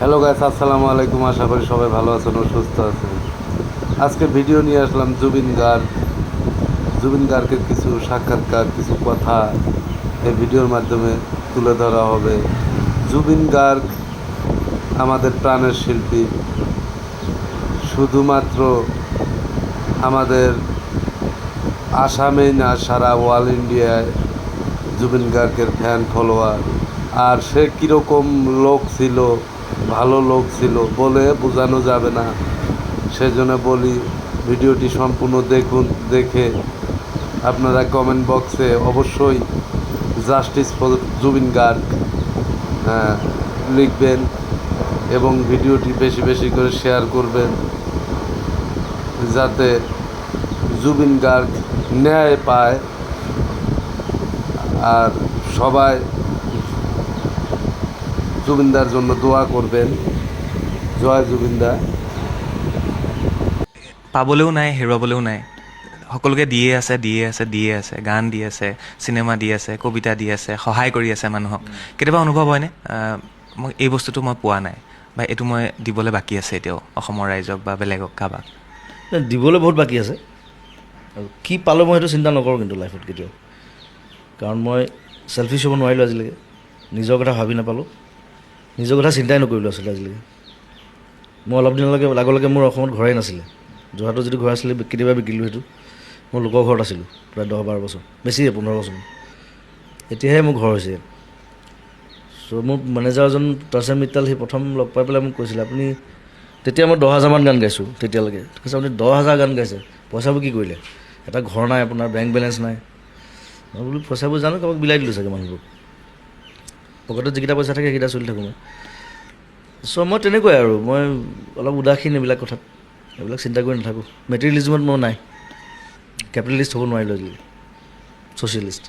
Hello guys আসসালামু আলাইকুম। আশা করি সবাই ভালো আছেন ও সুস্থ আছেন। আজকে ভিডিও নিয়ে আসলাম জুবিন গার্গ জুবিন গার্গের কিছু সাক্ষাৎকার, কিছু কথা এই ভিডিওর মাধ্যমে তুলে ধরা হবে। জুবিন গার্গ আমাদের প্রাণের শিল্পী। শুধুমাত্র আমাদের আসামেই না, সারা ওয়াল ইন্ডিয়ায় জুবিন গার্গের ফ্যান ফলোয়ার আর সে কীরকম লোক ছিল ভালো লোক ছিল। বলে বোঝানো যাবে না। সেজন্য বলি, ভিডিওটি সম্পূর্ণ দেখুন, দেখে আপনারা কমেন্ট বক্সে অবশ্যই জাস্টিস ফর জুবিন গার্গ লিখবেন এবং ভিডিওটি বেশি বেশি করে শেয়ার করবেন। যাতে জুবিন গার্গ ন্যায় পায় আর সবাই জুবিনদার জন্য দোয়া করবেন। জয় জুবিনদা। পাবলৈও নাই হেৰুৱাবলৈও নাই। সকলোকে দিয়ে আছে দিয়ে আছে দিয়ে আছে গান দি আছে চিনেমা দি আছে কবিতা দি আছে সহায় কৰি আছে মানুহক। কেতিয়াবা অনুভৱ হয়নে? মই এই বস্তুটো মই পোৱা নাই। বা এইটো মই দিবলৈ বাকী আছে এতিয়াও অসমৰ ৰাইজক বা বেলেগক কাৰোবাক। দিবলৈ বহুত বাকী আছে। আৰু কি পালোঁ মই সেইটো চিন্তা নকৰোঁ কিন্তু লাইফত কেতিয়াও। কাৰণ মই চেলফিছ হ'ব নোৱাৰিলোঁ আজিলৈকে। নিজৰ কথা ভাবি নাপালোঁ। নিজৰ কথা চিন্তাই নকৰিলোঁ আচলতে আজিলৈকে। মই অলপ দিনলৈকে আগলৈকে মোৰ অসমত ঘৰেই নাছিলে। যোৰহাটত যদি ঘৰ আছিলে কেতিয়াবা বিকিলোঁ সেইটো। মই লোকৰ ঘৰত আছিলোঁ প্ৰায় দহ বাৰ বছৰ বেছিয়ে পোন্ধৰ বছৰ এতিয়াহে মোৰ ঘৰ হৈছে চ' মোৰ মেনেজাৰজন তৰ্চেম মিত্তাল সি প্ৰথম লগ পাই পেলাই মোক কৈছিলে আপুনি তেতিয়া মই দহ হাজাৰমান গান গাইছোঁ তেতিয়ালৈকে। কৈছে আপুনি দহ হাজাৰ গান গাইছে পইচাবোৰ কি কৰিলে? এটা ঘৰ নাই আপোনাৰ বেংক বেলেঞ্চ নাই। মই বোলো পইচাবোৰ জানো কাৰোবাক বিলাই দিলোঁ চাগে মানুহবোৰক। পকেটত যিকেইটা পইচা থাকে সেইকেইটা চলি থাকোঁ মই। চ' মই তেনেকুৱাই আৰু। মই অলপ উদাসীন এইবিলাক কথাত। এইবিলাক চিন্তা কৰি নাথাকোঁ। মেটেৰিয়েলিজিমত মই নাই। কেপিটেলিষ্ট হ'ব নোৱাৰিলোঁ আজিলৈকে। ছ'চিয়েলিষ্ট।